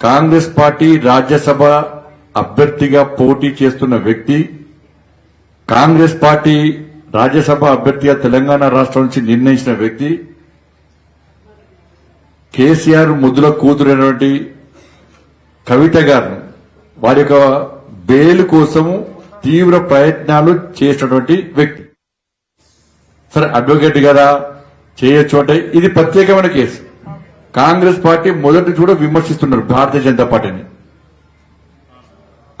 Congress party Rajya Sabha అభ్యర్థిగా పోటీ చేస్తున్న వ్యక్తి కాంగ్రెస్ పార్టీ రాజ్యసభ అభ్యర్థిగా తెలంగాణ రాష్ట్రం నుంచి నిర్ణయించిన వ్యక్తి కేసీఆర్ ముద్దుల కూతురైనటువంటి కవిత గారు. వారి యొక్క బెయిల్ కోసము తీవ్ర ప్రయత్నాలు చేసినటువంటి వ్యక్తి. సరే అడ్వకేట్ గారా చేయొచ్చు అంటే ఇది ప్రత్యేకమైన కేసు. కాంగ్రెస్ పార్టీ మొదటి కూడా విమర్శిస్తున్నారు భారతీయ జనతా పార్టీని.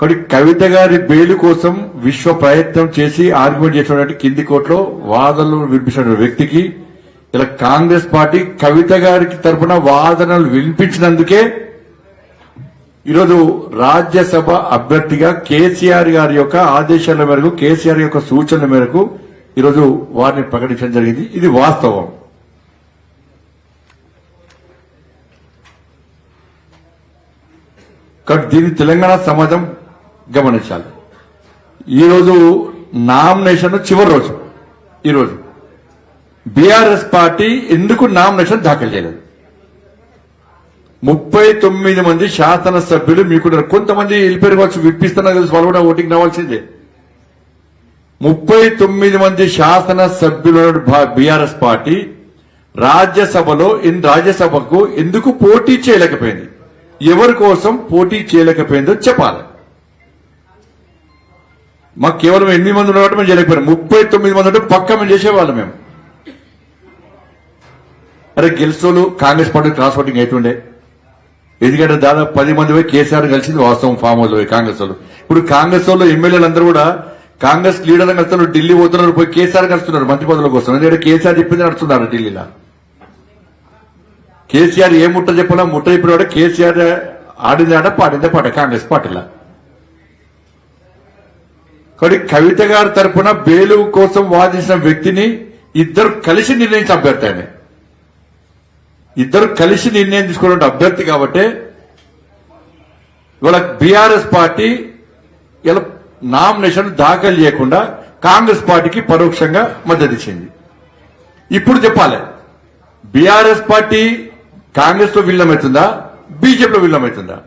కాబట్టి కవిత గారి బెయిల్ కోసం విశ్వ ప్రయత్నం చేసి ఆర్గ్యుమెంట్ చేసినటువంటి కింది కోర్టులో వాదనలు వినిపించిన వ్యక్తికి ఇలా కాంగ్రెస్ పార్టీ కవిత గారికి తరపున వాదనలు వినిపించినందుకే ఈరోజు రాజ్యసభ అభ్యర్థిగా కేసీఆర్ గారి యొక్క ఆదేశాల మేరకు కేసీఆర్ యొక్క సూచనల మేరకు ఈరోజు వారిని ప్రకటించడం జరిగింది. ఇది వాస్తవం. కాబట్టి దీన్ని తెలంగాణ సమాజం గమనించాలి. ఈరోజు నామినేషన్ చివరి రోజు. ఈరోజు బీఆర్ఎస్ పార్టీ ఎందుకు నామినేషన్ దాఖలు చేయలేదు? ముప్పై తొమ్మిది మంది శాసనసభ్యులు మీకున్నారు కొంతమంది వెళ్ళిపోయారు కావచ్చు విప్పిస్తున్నా తెలుసు వాళ్ళు కూడా ఓటింగ్ రావాల్సిందే. ముప్పై తొమ్మిది మంది శాసనసభ్యులు బీఆర్ఎస్ పార్టీ రాజ్యసభలో ఇన్ రాజ్యసభకు ఎందుకు పోటీ చేయలేకపోయింది? ఎవరి కోసం పోటీ చేయలేకపోయిందో చెప్పాలి. మాకు కేవలం ఎనిమిది మంది ఉన్నట్టు మేము చేయలేకపోయాం. ముప్పై తొమ్మిది మంది ఉంటే పక్క మేము చేసేవాళ్ళం మేము. అరే గెలిచోళ్ళు కాంగ్రెస్ పార్టీ క్రాస్ ఓటింగ్ అవుతుండే ఎందుకంటే దాదాపు పది మంది పోయి కేసీఆర్ కలిసింది వాస్తవం ఫామ్ హౌస్ పోయి కాంగ్రెస్ వాళ్ళు. ఇప్పుడు కాంగ్రెస్ వాళ్ళు ఎమ్మెల్యేలు అందరూ కూడా కాంగ్రెస్ లీడర్లు కలుస్తున్నారు ఢిల్లీ పోతున్నారు పోయి కేసీఆర్ కలుస్తున్నారు మంత్రి పదవుల కోసం. ఎందుకంటే కేసీఆర్ చెప్పింది నడుస్తున్నారు ఢిల్లీలో? కేసీఆర్ ఏ ముట్ట చెప్పినా ముట్ట చెప్పిన కేసీఆర్ ఆడింది ఆట పాడిందే పాట కాంగ్రెస్ పార్టీలో. కాబట్టి కవిత గారి తరపున బేలు కోసం వాదించిన వ్యక్తిని ఇద్దరు కలిసి నిర్ణయించిన అభ్యర్థి ఆయన. ఇద్దరు కలిసి నిర్ణయం తీసుకున్న అభ్యర్థి కాబట్టి ఇవాళ బీఆర్ఎస్ పార్టీ ఇలా నామినేషన్ దాఖలు చేయకుండా కాంగ్రెస్ పార్టీకి పరోక్షంగా మద్దతు ఇచ్చింది. ఇప్పుడు చెప్పాలి. బీఆర్ఎస్ పార్టీ కాంగ్రెస్లో విలీనమవుతుందా? బీజేపీలో విలీనమవుతుందా?